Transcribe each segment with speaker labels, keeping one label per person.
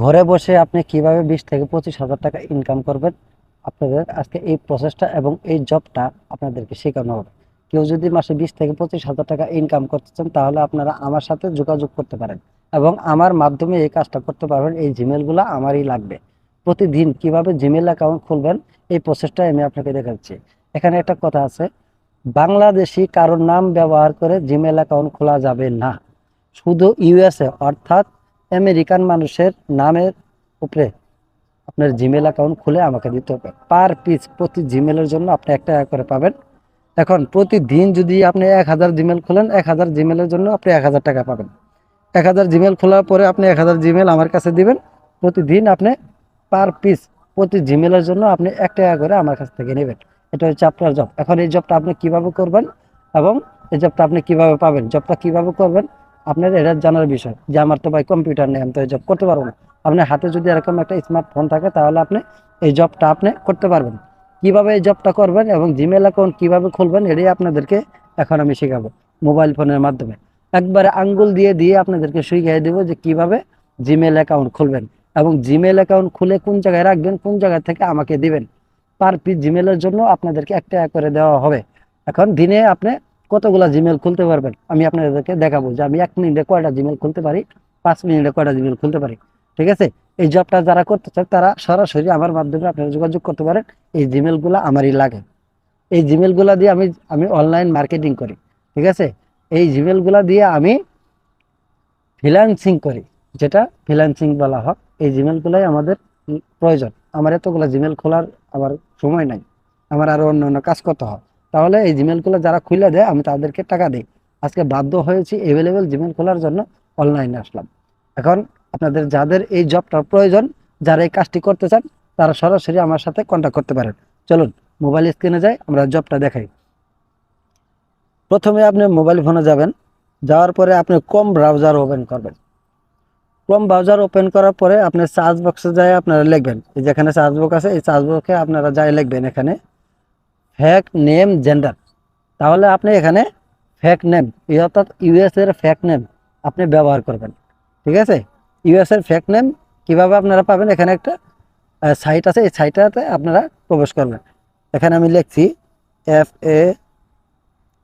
Speaker 1: ঘরে বসে আপনি কীভাবে বিশ থেকে পঁচিশ হাজার টাকা ইনকাম করবেন, আপনাদের আজকে এই প্রসেসটা এবং এই জবটা আপনাদেরকে শেখানো হবে। কেউ যদি মাসে বিশ থেকে পঁচিশ হাজার টাকা ইনকাম করতে চান, তাহলে আপনারা আমার সাথে যোগাযোগ করতে পারেন এবং আমার মাধ্যমে এই কাজটা করতে পারবেন। এই জিমেলগুলো আমারই লাগবে। প্রতিদিন কীভাবে জিমেল অ্যাকাউন্ট খুলবেন, এই প্রসেসটা আমি আপনাকে দেখাচ্ছি। এখানে একটা কথা আছে, বাংলাদেশি কারোর নাম ব্যবহার করে জিমেল অ্যাকাউন্ট খোলা যাবে না। শুধু ইউএসএ অর্থাৎ আমেরিকান মানুষের নামের উপরে আপনার জিমেল অ্যাকাউন্ট খুলে আমাকে দিতে হবে। পার পিস প্রতি জিমেলের জন্য আপনি একটা টাকা করে পাবেন। এখন প্রতিদিন যদি আপনি এক হাজার জিমেল খোলেন, এক হাজার জিমেলের জন্য আপনি এক হাজার টাকা পাবেন। এক হাজার জিমেল খোলার পরে আপনি এক হাজার জিমেল আমার কাছে দিবেন। প্রতিদিন আপনি পার পিস প্রতি জিমেলের জন্য আপনি এক টাকা করে আমার কাছ থেকে নেবেন। এটা হচ্ছে আপনার জব এখন এই জবটা আপনি কীভাবে করবেন এবং এই জবটা আপনি কীভাবে পাবেন? জবটা কীভাবে করবেন? আপনার এটা জানার বিষয় যে আমার তো ভাই কম্পিউটার নেই, আমি তো এই জব করতে পারব না। আপনার হাতে যদি এরকম একটা স্মার্টফোন থাকে, তাহলে আপনি এই জবটা আপনি করতে পারবেন। কীভাবে এই জবটা করবেন এবং জিমেল অ্যাকাউন্ট কীভাবে খুলবেন, এটাই আপনাদেরকে এখন আমি শেখাবো মোবাইল ফোনের মাধ্যমে। একবারে আঙ্গুল দিয়ে দিয়ে আপনাদেরকে শিখিয়ে দেবো যে কীভাবে জিমেল অ্যাকাউন্ট খুলবেন এবং জিমেল অ্যাকাউন্ট খুলে কোন জায়গায় রাখবেন, কোন জায়গা থেকে আমাকে দিবেন। পার পিস জিমেলের জন্য আপনাদেরকে এক টাকা করে দেওয়া হবে। এখন দিনে আপনি কতগুলা জিমেল খুলতে পারবেন? আমি আপনাদেরকে দেখাবো যে আমি এক মিনিটে কয়টা জিমেল খুলতে পারি, পাঁচ মিনিটে কয়টা জিমেল খুলতে পারি, ঠিক আছে? এই জবটা যারা করতে চান তারা সরাসরি আমার মাধ্যমে আপনারা যোগাযোগ করতে পারেন। এই জিমেলগুলো আমারই লাগে। এই জিমেলগুলো দিয়ে আমি আমি অনলাইন মার্কেটিং করি, ঠিক আছে? এই জিমেলগুলো দিয়ে আমি ফ্রিল্যান্সিং করি, যেটা ফ্রিল্যান্সিং বলা হয়। এই জিমেলগুলাই আমাদের প্রয়োজন। আমার এতগুলো জিমেল খোলার আমার সময় নাই। আমার আরও অন্য অন্য কাজ করতে হয়। তাহলে এই জিমেলগুলো যারা খুলে দেয়, আমি তাদেরকে টাকা দিই। আজকে বাধ্য হয়েছি অ্যাভেলেবেল জিমেল খোলার জন্য অনলাইনে আসলাম। এখন আপনাদের যাদের এই জবটার প্রয়োজন, যারা এই কাজটি করতে চান, তারা সরাসরি আমার সাথে কন্ট্যাক্ট করতে পারেন। চলুন মোবাইল স্ক্রিনে যাই, আমরা জবটা দেখাই। প্রথমে আপনি মোবাইল ফোনে যাবেন। যাওয়ার পরে আপনি কম ব্রাউজার ওপেন করবেন। ক্রোম ব্রাউজার ওপেন করার পরে আপনি সার্চ বক্সে যায় আপনারা লিখবেন। এই যেখানে সার্চ বক্স আছে, এই সার্চ বক্সে আপনারা যাই লিখবেন এখানে। ফ্যাক নেম জেন্ডার তাহলে আপনি এখানে ফ্যাক নেম অর্থাৎ ইউএস এর ফ্যাক নেম আপনি ব্যবহার করবেন। ঠিক আছে? ইউএস এর ফ্যাক নেম কীভাবে আপনারা পাবেন? এখানে একটা সাইট আছে, এই সাইটটাতে আপনারা প্রবেশ করবেন। এখানে আমি লিখছি এফ এ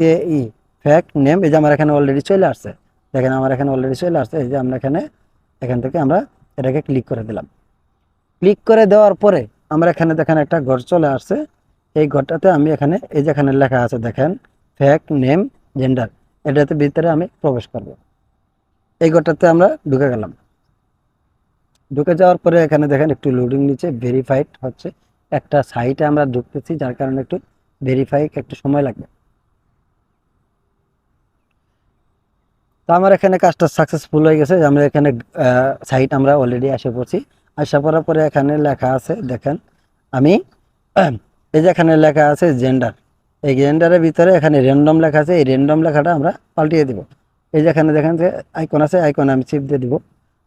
Speaker 1: কে ই ফ্যাক নেম এই যে আমার এখানে অলরেডি চলে আসছে। দেখেন আমার এখানে অলরেডি চলে আসছে, এই যে আমরা এখানে, এখান থেকে আমরা এটাকে ক্লিক করে দিলাম। ক্লিক করে দেওয়ার পরে আমরা এখানে দেখেন একটা ঘর চলে আসছে। এই ঘরটাতে আমি এখানে, এই যেখানে লেখা আছে দেখেন ফ্যাক নেম জেন্ডার এটাতে ভিতরে আমি প্রবেশ করব। এই ঘরটাতে আমরা ঢুকে গেলাম। ঢুকে যাওয়ার পরে এখানে দেখেন একটু লোডিং নিচে ভেরিফাইড হচ্ছে। একটা সাইটে আমরা ঢুকতেছি, যার কারণে একটু ভেরিফাই একটু সময় লাগবে। তো আমার এখানে কাজটা সাকসেসফুল হয়ে গেছে। আমরা এখানে সাইট আমরা অলরেডি এসে পড়ছি। আসা পড়ার পরে এখানে লেখা আছে, দেখেন, আমি এই যে এখানে লেখা আছে জেন্ডার এই জেন্ডারের ভিতরে এখানে র্যান্ডম লেখা আছে, এই র্যান্ডম লেখাটা আমরা পাল্টিয়ে দিব। এই যে এখানে দেখেন যে আইকন আছে আইকন আমি চিপ দিয়ে দিব।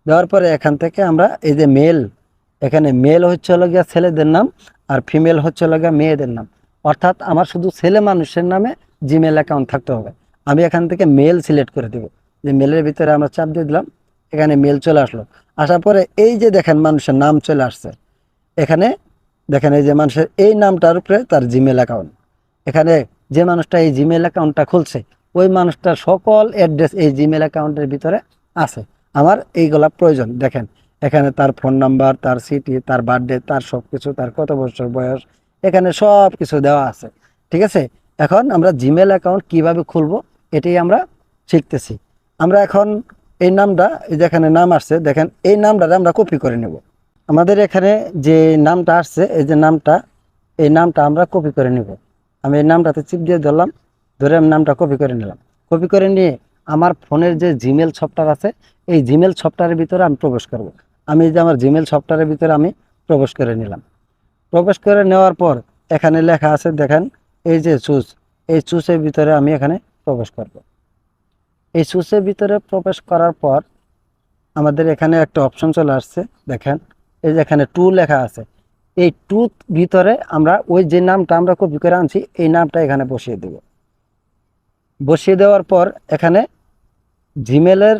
Speaker 1: দেওয়ার পরে এখান থেকে আমরা এই যে মেল এখানে মেল হচ্ছে হলো গিয়া ছেলেদের নাম আর ফিমেল হচ্ছে হলো গিয়া মেয়েদের নাম। অর্থাৎ আমার শুধু ছেলে মানুষের নামে জিমেল অ্যাকাউন্ট থাকতে হবে। আমি এখান থেকে মেল সিলেক্ট করে দিব। যে মেলের ভিতরে আমরা চাপ দিয়ে দিলাম, এখানে মেল চলে আসলো। আসার পরে এই যে দেখেন মানুষের নাম চলে আসছে। এখানে দেখেন এই যে মানুষের এই নামটার উপরে তার জিমেল অ্যাকাউন্ট এখানে যে মানুষটা এই জিমেল অ্যাকাউন্টটা খুলছে, ওই মানুষটার সকল অ্যাড্রেস এই জিমেল অ্যাকাউন্টের ভিতরে আছে। আমার এইগুলা প্রয়োজন। দেখেন, এখানে তার ফোন নাম্বার তার সিটি তার বার্থডে তার সব কিছু তার কত বছর বয়স, এখানে সব কিছু দেওয়া আছে। ঠিক আছে? এখন আমরা জিমেল অ্যাকাউন্ট কীভাবে খুলব, এটাই আমরা শিখতেছি। আমরা এখন এই নামটা, এই যেখানে নাম আসছে, দেখেন, এই নামটা আমরা কপি করে নেব। আমাদের এখানে যে নামটা আসছে, এই যে নামটা, এই নামটা আমরা কপি করে নেব। আমি এই নামটাতে চিপ দিয়ে ধরলাম, ধরে আমি নামটা কপি করে নিলাম। কপি করে নিয়ে আমার ফোনের যে জিমেল সফটওয়্যার আছে, এই জিমেল সফটওয়্যারের ভিতরে আমি প্রবেশ করব। আমি যে আমার জিমেল সফটওয়্যারের ভিতরে আমি প্রবেশ করে নিলাম। প্রবেশ করে নেওয়ার পর এখানে লেখা আছে, দেখেন, এই যে চুজ এই চুজের ভিতরে আমি এখানে প্রবেশ করব। এই সুসের ভিতরে প্রবেশ করার পর আমাদের এখানে একটা অপশন চলে আসছে, দেখেন এই যে এখানে টু লেখা আছে, এই টু ভিতরে আমরা ওই যে নামটা আমরা কপি করে আনছি, এই নামটা এখানে বসিয়ে দেব। বসিয়ে দেওয়ার পর এখানে জিমেলের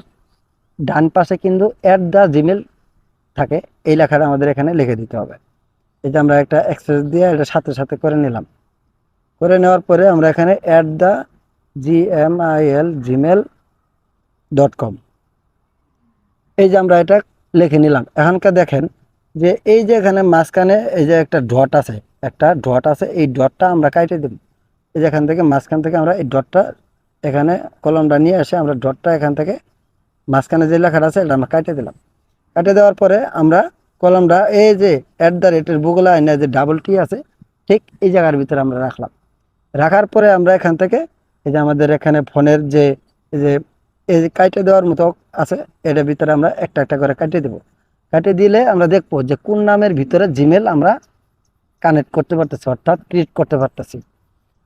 Speaker 1: ডান পাশে কিন্তু অ্যাট দ্য জিমেল থাকে, এই লেখাটা আমাদের এখানে লিখে দিতে হবে। এই যে আমরা একটা এক্সপ্রেস দিয়ে এটা সাথে সাথে করে নিলাম। করে নেওয়ার পরে আমরা এখানে at the G M I L Gmail dot com এই যে আমরা এটা লিখে নিলাম। এখনকার দেখেন যে এই যে এখানে মাঝখানে এই যে একটা ডট আছে, একটা ডট আছে, এই ডটটা আমরা কাটে দেব। এই যে এখান থেকে, মাঝখান থেকে আমরা এই ডটটা এখানে কলমটা নিয়ে এসে আমরা ডটটা এখান থেকে মাঝখানে যে লেখাটা আছে, এটা আমরা কাটে দিলাম। কাটে দেওয়ার পরে আমরা কলমটা এই যে অ্যাট দ্য রেটের বুগলা আইনা যে ডাবল টি আছে, ঠিক এই জায়গার ভিতরে আমরা রাখলাম। রাখার পরে আমরা এখান থেকে এই যে আমাদের এখানে ফোনের যে, এই যে এই যে কাটে দেওয়ার মতো আছে, এটার ভিতরে আমরা একটা একটা করে কাটিয়ে দেবো। কাটিয়ে দিলে আমরা দেখব যে কোন নামের ভিতরে জিমেল আমরা কানেক্ট করতে পারতেছি, অর্থাৎ ক্রিয়েট করতে পারতেছি।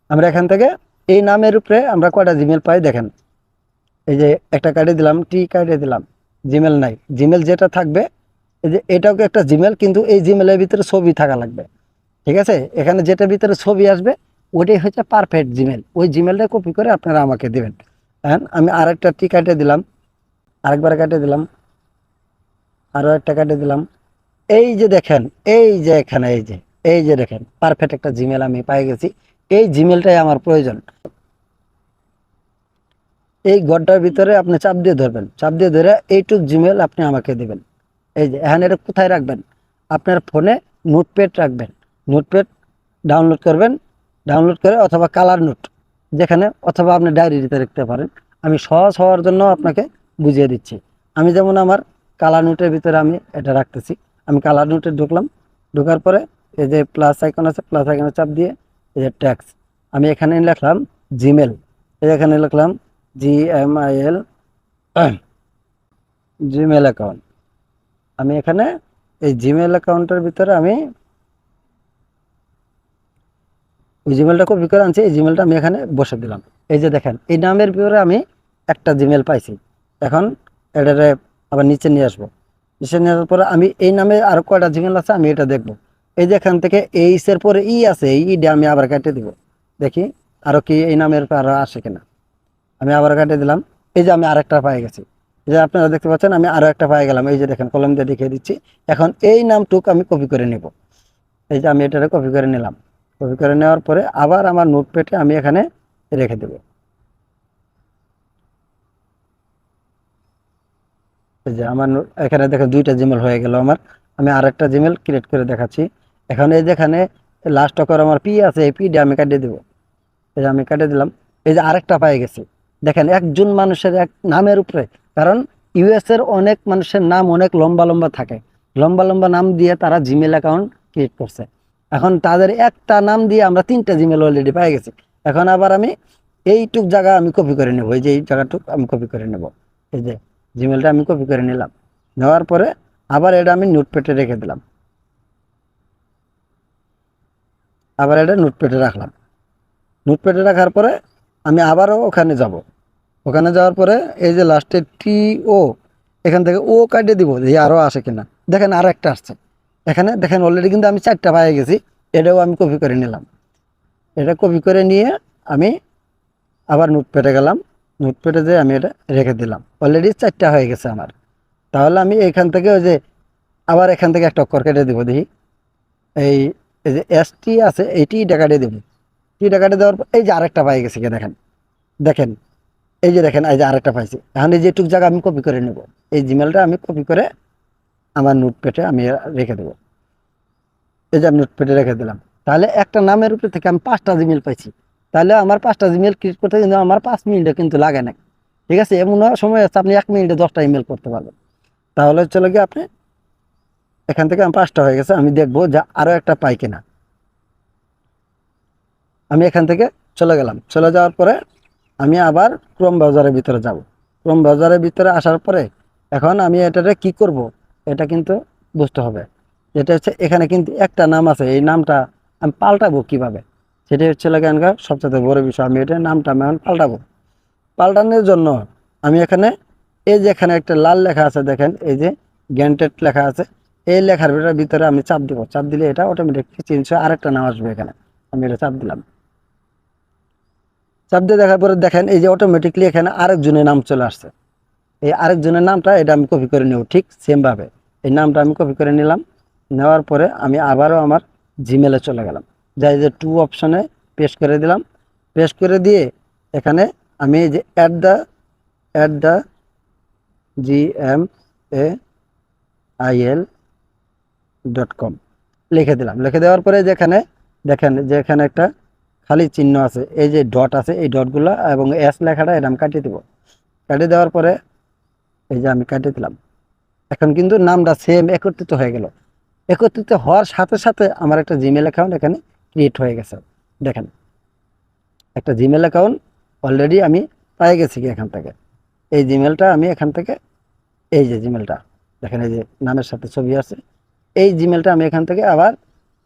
Speaker 1: আমরা এখান থেকে এই নামের উপরে আমরা কয়টা জিমেল পাই দেখেন। এই যে একটা কাটিয়ে দিলাম টি কাটিয়ে দিলাম জিমেল নাই। জিমেল যেটা থাকবে, এই যে এটাও একটা জিমেল কিন্তু এই জিমেলের ভিতরে ছবি থাকা লাগবে। ঠিক আছে? এখানে যেটার ভিতরে ছবি আসবে, ওটাই হচ্ছে পারফেক্ট জিমেল ওই জিমেলটা কপি করে আপনারা আমাকে দেবেন। হ্যাঁ আমি আরেকটা টি কাটিয়ে দিলাম, আরেকবার কাটিয়ে দিলাম। আরও একটা কাটিয়ে দিলাম। এই যে দেখেন, এই যে এখানে, এই যে এই যে দেখেন পারফেক্ট একটা জিমেল আমি পাই গেছি। এই জিমেলটাই আমার প্রয়োজন। এই গড়টার ভিতরে আপনি চাপ দিয়ে ধরবেন। চাপ দিয়ে ধরে এইটুক জিমেল আপনি আমাকে দেবেন। এই যে, এখানে এটা কোথায় রাখবেন? আপনার ফোনে নোটপ্যাড রাখবেন। নোটপ্যাড ডাউনলোড করবেন ডাউনলোড করে অথবা কালার নোট যেখানে অথবা আপনি ডায়েরিতে রাখতে পারেন। আমি সহজ হওয়ার জন্য আপনাকে বুঝিয়ে দিচ্ছি। আমি যেমন আমার কালার নোটের ভিতরে আমি এটা রাখতেছি। আমি কালার নোটে ঢুকলাম। ঢোকার পরে এই যে প্লাস আইকন আছে প্লাস আইকনে চাপ দিয়ে এই যে ট্যাক্স আমি এখানে লিখলাম জিমেল এখানে লিখলাম G M I L Gmail account আমি এখানে এই জিমেল অ্যাকাউন্টের ভিতরে আমি ওই জিমেলটা কপি করে আনছি। এই জিমেলটা আমি এখানে বসে দিলাম। এই যে দেখেন, এই নামের ভিতরে আমি একটা জিমেল পাইছি। এখন এটারে আবার নিচে নিয়ে আসব। নিচে নিয়ে আসার পরে আমি এই নামে আর কয়টা জিমেল আছে, আমি এটা দেখব। এই যে এখান থেকে এইচ এর পরে ই আছে, এই ইটা আমি আবার কেটে দিব। দেখি আরও কি এই নামের পর আরও আসে কিনা। আমি আবার কেটে দিলাম। এই যে আমি আরেকটা পাই গেছি। এই যে আপনারা দেখতে পাচ্ছেন, আমি আরও একটা পাই গেলাম। এই যে দেখেন, কলম দিয়ে দেখিয়ে দিচ্ছি। এখন এই নামটুক আমি কপি করে নেব। এই যে আমি এটারে কপি করে নিলাম। কপি করে নেওয়ার পরে আবার আমার নোটপ্যাডে আমি এখানে রেখে দেব। এই যে আমার এখানে দেখেন দুইটা জিমেল হয়ে গেল আমার। আমি আরেকটা জিমেল ক্রিয়েট করে দেখাচ্ছি। এখন এই যেখানে লাস্ট অকর আমার পি আছে, এই পিটা আমি কাটিয়ে দেবো। এই যে আমি কাটিয়ে দিলাম। এই যে আরেকটা পাই গেছি। দেখেন একজন মানুষের এক নামের উপরে, কারণ ইউএস এর অনেক মানুষের নাম অনেক লম্বা লম্বা থাকে। লম্বা লম্বা নাম দিয়ে তারা জিমেল অ্যাকাউন্ট ক্রিয়েট করছে। এখন তাদের একটা নাম দিয়ে আমরা তিনটা জিমেল অলরেডি পাই গেছি। এখন আবার আমি এইটুক জায়গা আমি কপি করে নেব। এই যে এই জায়গাটুক আমি কপি করে নেব। এই যে জিমেলটা আমি কপি করে নিলাম। নেওয়ার পরে আবার এটা আমি নোটপ্যাডে রেখে দিলাম। আবার এটা নোটপ্যাডে রাখলাম। নোটপ্যাডে রাখার পরে আমি আবারও ওখানে যাব। ওখানে যাওয়ার পরে এই যে লাস্টে টি ও এখান থেকে ও কাটিয়ে দিব যে আরও আসে কিনা। দেখেন আর একটা আসছে। এখানে দেখেন অলরেডি কিন্তু আমি চারটা পাই গেছি, এটাও আমি কপি করে নিলাম। এটা কপি করে নিয়ে আমি আবার নোটপ্যাডে গেলাম। নোটপ্যাডে যে আমি এটা রেখে দিলাম। অলরেডি চারটা হয়ে গেছে আমার। তাহলে আমি এখান থেকে ওই যে আবার এখান থেকে একটা অক্ষর কেটে দেবো দেখি। এই এই যে এস টি আছে এইটি টাকা দিয়ে দেবো। টি টাকা দিয়ে দেওয়ার পর এই যে আরেকটা পাই গেছে দেখেন। দেখেন, এই যে দেখেন, এই যে আরেকটা পাইছি। এখন এই যেটুক জায়গা আমি কপি করে নেব। এই জিমেলটা আমি কপি করে আমার নোটপ্যাডে আমি রেখে দেবো। এই যে আমি নোটপ্যাডে রেখে দিলাম। তাহলে একটা নামের উপরে থেকে আমি পাঁচটা জিমেল পাইছি। তাহলে আমার পাঁচটা জিমেল ক্রিয়েট করতে কিন্তু আমার পাঁচ মিনিটে কিন্তু লাগে না। ঠিক আছে? এমন সময় আছে, আপনি এক মিনিটে দশটা ইমেল করতে পারবেন। তাহলে চলে গিয়ে আপনি এখান থেকে আমার পাঁচটা হয়ে গেছে, আমি দেখব যে আরও একটা পাই কিনা। আমি এখান থেকে চলে গেলাম। চলে যাওয়ার পরে আমি আবার ক্রোম ব্রাউজারের ভিতরে যাব। ক্রোম ব্রাউজারের ভিতরে আসার পরে এখন আমি এটাতে কি করব, এটা কিন্তু বুঝতে হবে। যেটা হচ্ছে, এখানে কিন্তু একটা নাম আছে, এই নামটা আমি পাল্টাবো কীভাবে? সেটা হচ্ছে এখানকার সবচেয়ে বড় বিষয়। আমি এটা নামটা আমি এখন পাল্টাবো। পাল্টানোর জন্য আমি এখানে এই যে এখানে একটা লাল লেখা আছে দেখেন, এই যে গ্যান্টেড লেখা আছে, এই লেখার ভিতরে আমি চাপ দিব। চাপ দিলে এটা অটোমেটিকলি চেঞ্জ হয়ে আরেকটা নাম আসবে এখানে। আমি এটা চাপ দিলাম। চাপ দিয়ে দেখার পরে দেখেন, এই যে অটোমেটিকলি এখানে আরেকজনের নাম চলে আসছে। এই আরেকজনের নামটা এটা আমি কপি করে নেব ঠিক সেমভাবে এই নামটা আমি কপি করে নিলাম। নেওয়ার পরে আমি আবারও আমার জিমেলে চলে গেলাম। যাই যে টু অপশনে পেস্ট করে দিলাম। পেস্ট করে দিয়ে এখানে আমি এই যে at the at the G M A I L dot com লিখে দিলাম। লিখে দেওয়ার পরে যেখানে, দেখেন যে এখানে একটা খালি চিহ্ন আছে, এই যে ডট আছে, এই ডটগুলো এবং এস লেখাটা এটা কাটিয়ে দেবো। কাটিয়ে দেওয়ার পরে এই যে আমি কাটিয়ে দিলাম। এখন কিন্তু নামটা সেম একত্রিত হয়ে গেল। একত্রিত হওয়ার সাথে সাথে আমার একটা জিমেল অ্যাকাউন্ট এখানে ক্রিয়েট হয়ে গেছে। দেখেন, একটা জিমেল অ্যাকাউন্ট অলরেডি আমি পাই গেছি কি এখান থেকে। এই জিমেলটা আমি এখান থেকে, এই যে জিমেলটা দেখেন এই যে নামের সাথে ছবি আছে, এই জিমেলটা আমি এখান থেকে আবার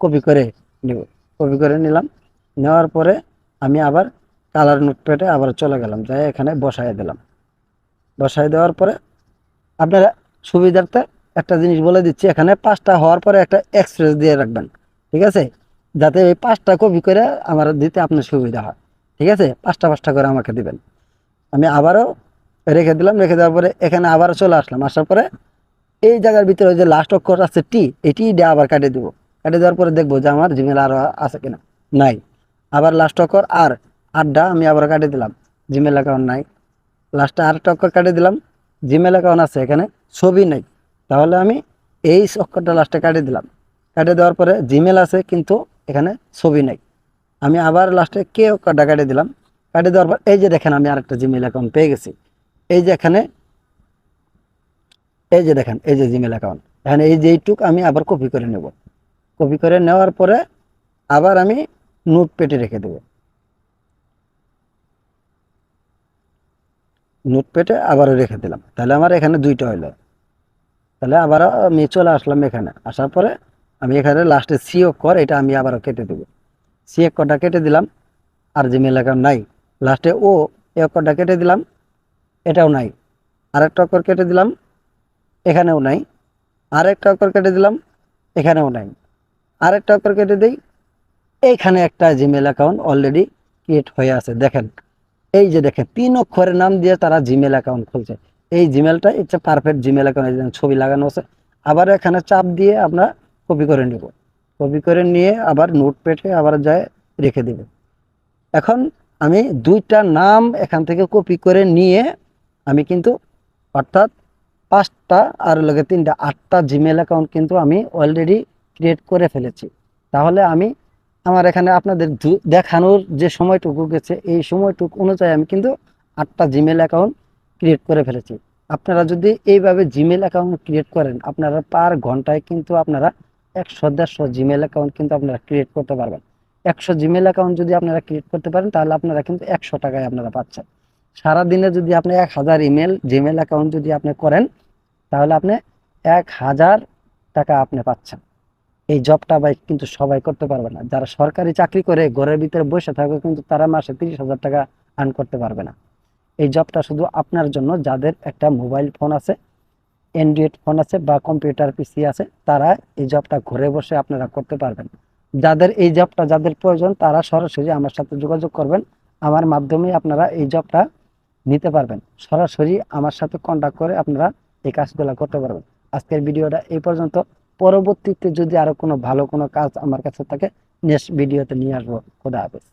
Speaker 1: কপি করে নেব। কপি করে নিলাম, নেওয়ার পরে আমি আবার কালার নোটপ্যাডে আবার চলে গেলাম, যাই এখানে বসায় দিলাম। বসায় দেওয়ার পরে আপনারা সুবিধার্থে একটা জিনিস বলে দিচ্ছি, এখানে পাঁচটা হওয়ার পরে একটা এক্সপ্রেস দিয়ে রাখবেন, ঠিক আছে? যাতে এই পাঁচটা কপি করে আমার দিতে আপনার সুবিধা হয়। ঠিক আছে? পাঁচটা পাঁচটা করে আমাকে দিবেন। আমি আবারও রেখে দিলাম, রেখে দেওয়ার পরে এখানে আবারও চলে আসলাম। আসার পরে এই জায়গার ভিতরে যে লাস্ট অক্ষর আছে টি এটি দিয়ে আবার কাটিয়ে দেবো। কাটিয়ে দেওয়ার পরে দেখব যে আমার জিমেল আরও আছে কিনা। নাই। আবার লাস্ট অক্ষর আর আটটা আমি আবার কাটিয়ে দিলাম। জিমেল অ্যাকাউন্ট নাই। লাস্টে আরেকটা অক্ষর কাটিয়ে দিলাম। জিমেল অ্যাকাউন্ট আছে এখানে, ছবি নেই। তাহলে আমি এই অক্ষরটা লাস্টে কাটিয়ে দিলাম। কাটিয়ে দেওয়ার পরে জিমেল আছে, কিন্তু এখানে ছবি নেই। আমি আবার লাস্টে কে অক্ষরটা কাটিয়ে দিলাম। কাটিয়ে দেওয়ার পর এই যে দেখেন আমি আরেকটা জিমেল অ্যাকাউন্ট পেয়ে গেছি। এই যে এখানে, এই যে দেখেন, এই যে জিমেল অ্যাকাউন্ট এখানে এই যে এইটুক আমি আবার কপি করে নেব। কপি করে নেওয়ার পরে আবার আমি নোট পেটে রেখে দেব। নোট পেটে আবারও রেখে দিলাম। তাহলে আমার এখানে দুইটা হইল। তাহলে আবারও আমি চলে আসলাম এখানে। আসার পরে আমি এখানে লাস্টে সি কর এটা আমি আবারও কেটে দেবো। সি কটা কেটে দিলাম, আর জিমেল অ্যাকাউন্ট নাই লাস্টে ও এ অক্ষরটা কেটে দিলাম, এটাও নাই। আরেকটা অক্ষর কেটে দিলাম, এখানেও নাই। আরেকটা অক্ষর কেটে দিলাম, এখানেও নাই। আরেকটা অক্ষর কেটে দিই, এইখানে একটা জিমেল অ্যাকাউন্ট অলরেডি ক্রিয়েট হয়ে আছে। দেখেন, এই যে দেখেন, তিন অক্ষরের নাম দিয়ে তারা জিমেল অ্যাকাউন্ট খুলছে। এই জিমেলটা এটা পারফেক্ট জিমেল অ্যাকাউন্ট ছবি লাগানো আছে। আবার এখানে চাপ দিয়ে আমরা কপি করে নেব। কপি করে নিয়ে আবার নোট পেটে আবার যায় রেখে দেব। এখন আমি দুইটা নাম এখান থেকে কপি করে নিয়ে আমি কিন্তু অর্থাৎ পাঁচটা আর লগে তিনটা, আটটা জিমেল অ্যাকাউন্ট কিন্তু আমি অলরেডি ক্রিয়েট করে ফেলেছি। তাহলে আমি আমার এখানে আপনাদের দেখানোর যে সময়টুকু গেছে, এই সময়টুকু অনুযায়ী আমি কিন্তু আটটা জিমেল অ্যাকাউন্ট ক্রিয়েট করে ফেলেছি। আপনারা যদি এইভাবে জিমেল অ্যাকাউন্ট ক্রিয়েট করেন, আপনারা পার ঘন্টায় কিন্তু আপনারা একশো দেড়শো জিমেল অ্যাকাউন্ট কিন্তু আপনারা ক্রিয়েট করতে পারবেন। একশো জিমেল অ্যাকাউন্ট যদি আপনারা ক্রিয়েট করতে পারেন, তাহলে আপনারা কিন্তু একশো টাকায় আপনারা পাচ্ছেন। সারাদিনে যদি আপনি এক হাজার ইমেল জিমেল অ্যাকাউন্ট যদি আপনি করেন, তাহলে আপনি এক হাজার টাকা আপনি পাচ্ছেন। এই জবটা ভাই কিন্তু সবাই করতে পারবে না। যারা সরকারি চাকরি করে, ঘরের ভিতরে বসে থাকে কিন্তু তারা মাসে তিরিশ হাজার টাকা আর্ন করতে পারবে না। এই জবটা শুধু আপনার জন্য, যাদের একটা মোবাইল ফোন আছে অ্যান্ড্রয়েড ফোন আছে বা কম্পিউটার পিসি আছে, তারা এই জবটা ঘরে বসে আপনারা করতে পারবেন। যাদের এই জবটা যাদের প্রয়োজন, তারা সরাসরি আমার সাথে যোগাযোগ করবেন। আমার মাধ্যমে আপনারা এই জবটা নিতে পারবেন। সরাসরি আমার সাথে কন্ট্যাক্ট করে আপনারা এই কাজগুলো করতে পারবেন। আজকের ভিডিওটা এই পর্যন্ত। পরবর্তীতে যদি আরও কোনো ভালো কোনো কাজ আমার কাছে থাকে নেক্সট ভিডিওতে নিয়ে আসব। খোদা হাফেজ।